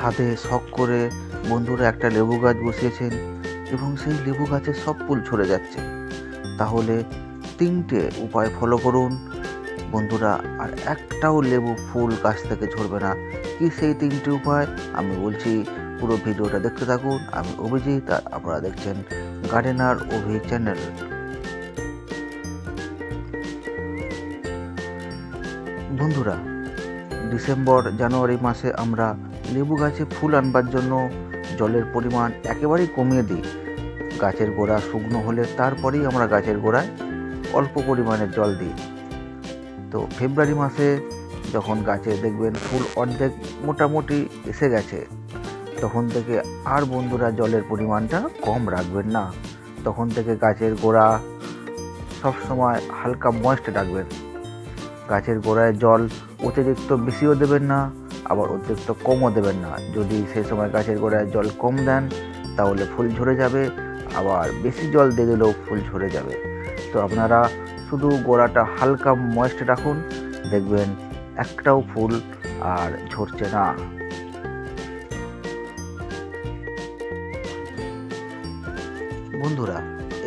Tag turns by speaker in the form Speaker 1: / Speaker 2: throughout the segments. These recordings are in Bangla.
Speaker 1: ছাদে শখ করে বন্ধুরা একটা লেবু গাছ বসিয়েছেন এবং সেই লেবু গাছে সব ফুল ঝরে যাচ্ছে। তাহলে তিনটে উপায় ফলো করুন। বন্ধুরা, আর একটাও লেবু ফুল গাছ থেকে ঝরবে না। কি সেই তিনটে উপায়? আমি বলছি, পুরো ভিডিওটা দেখতে থাকুন। আমি অভিজিৎ, আর আপনারা দেখছেন গার্ডেনার অভি চ্যানেল। বন্ধুরা, ডিসেম্বর, জানুয়ারি মাসে আমরা লেবু গাছে ফুল আনবার জন্য জলের পরিমাণ একেবারেই কমিয়ে দিই। গাছের গোড়া শুকনো হলে তারপরেই আমরা গাছের গোড়ায় অল্প পরিমাণে জল দিই। তো ফেব্রুয়ারি মাসে যখন গাছে দেখবেন ফুল অর্ধেক মোটামুটি এসে গেছে, তখন থেকে আর বন্ধুরা জলের পরিমাণটা কম রাখবেন না। তখন থেকে গাছের গোড়া সবসময় হালকা ময়েস্ট রাখবেন। গাছের গোড়ায় জল অতিরিক্ত বেশিও দেবেন না, আবার অতিরিক্ত কমও দেবেন না। যদি সেই সময় গাছের গোড়ায় জল কম দেন, তাহলে ফুল ঝরে যাবে, আবার বেশি জল দিয়ে দিলেও ফুল ঝরে যাবে। তো আপনারা শুধু গোড়াটা হালকা ময়েস্ট রাখুন, দেখবেন একটাও ফুল আর ঝরছে না। বন্ধুরা,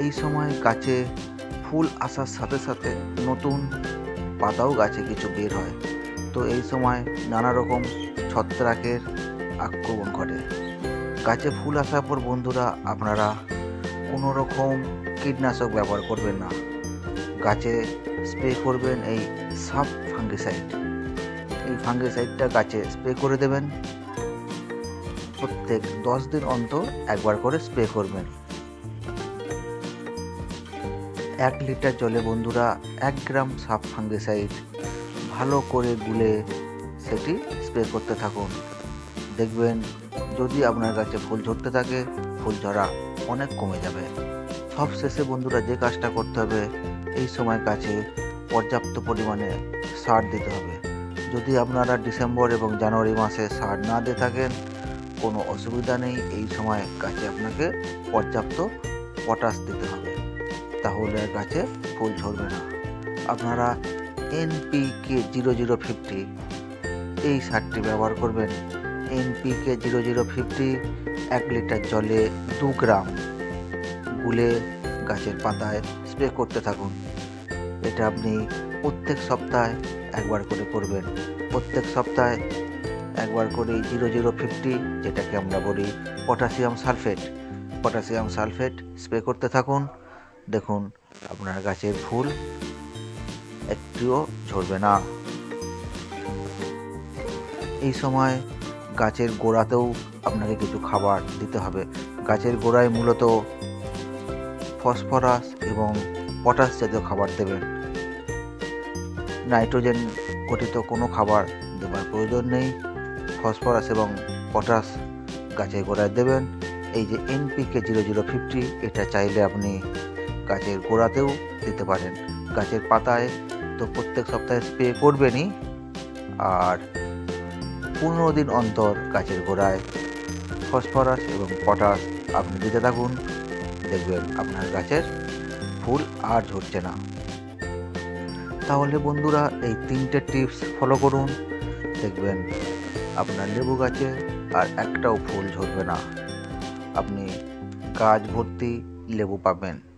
Speaker 1: এই সময় গাছে ফুল আসার সাথে সাথে নতুন পাতাও গাছে কিছু বের হয়। তো এই সময় নানা রকম ছত্রাকের আক্রমণ ঘটে। গাছে ফুল আসার পর বন্ধুরা, আপনারা কোনো রকম কীটনাশক ব্যবহার করবেন না। গাছে স্প্রে করবেন এই সাব ফাঙ্গিসাইড। এই ফাঙ্গিসাইডটা গাছে স্প্রে করে দেবেন। প্রত্যেক দশ দিন অন্তর একবার করে স্প্রে করবেন। এক লিটার জলে বন্ধুরা এক গ্রাম সাব ফাঙ্গিসাইড ভালো করে গুলে সেটি স্প্রে করতে থাকুন। দেখবেন যদি আপনার গাছে ফুল ঝরতে থাকে, ফুল ঝরা অনেক কমে যাবে। সব শেষে বন্ধুরা যে কাজটা করতে হবে, এই সময় গাছে পর্যাপ্ত পরিমাণে সার দিতে হবে। যদি আপনারা ডিসেম্বর এবং জানুয়ারি মাসে সার না দিয়ে থাকেন, কোনো অসুবিধা নেই। এই সময় গাছে আপনাকে পর্যাপ্ত পটাশ দিতে হবে। তাহলে গাছে ফুল ঝরবে না। আপনারা এনপিকে জিরো জিরো ফিফটি এই সারটি ব্যবহার করবেন। এনপিকে জিরো জিরো ফিফটি এক লিটার জলে দু গ্রাম গুলে গাছের পাতায় স্প্রে করতে থাকুন। এটা আপনি প্রত্যেক সপ্তাহে একবার করে করবেন। প্রত্যেক সপ্তাহে একবার করে জিরো জিরো ফিফটি যেটাকে আমরা বলি potassium sulphate potassium sulphate spray করতে থাকুন। দেখুন, আপনার গাছের ফুল, একটিও ঝরবে না। এই সময় গাছের গোড়াতেও আপনাকে কিছু খাবার দিতে হবে। গাছের গোড়ায় মূলত ফসফরাস এবং পটাশ জাতীয় খাবার দেবেন। নাইট্রোজেন গঠিত কোনো খাবার দেবার প্রয়োজন নেই। ফসফরাস এবং পটাশ গাছের গোড়ায় দেবেন। এই যে এনপিকে জিরো জিরো ফিফটি, এটা চাইলে আপনি গাছের গোড়াতেও দিতে পারেন। গাছের পাতায় তো প্রত্যেক সপ্তাহে স্প্রে করবেনই। আর পনেরো দিন অন্তর গাছের গোড়ায় ফসফরাস এবং পটাশ আপনি দিতে থাকুন। দেখবেন আপনার গাছের ফুল আর ঝরছে না। তাহলে বন্ধুরা, এই তিনটে টিপস ফলো করুন। দেখবেন আপনার লেবু গাছে আর একটাও ফুল ঝরবে না। আপনি গাছ ভর্তি লেবু পাবেন।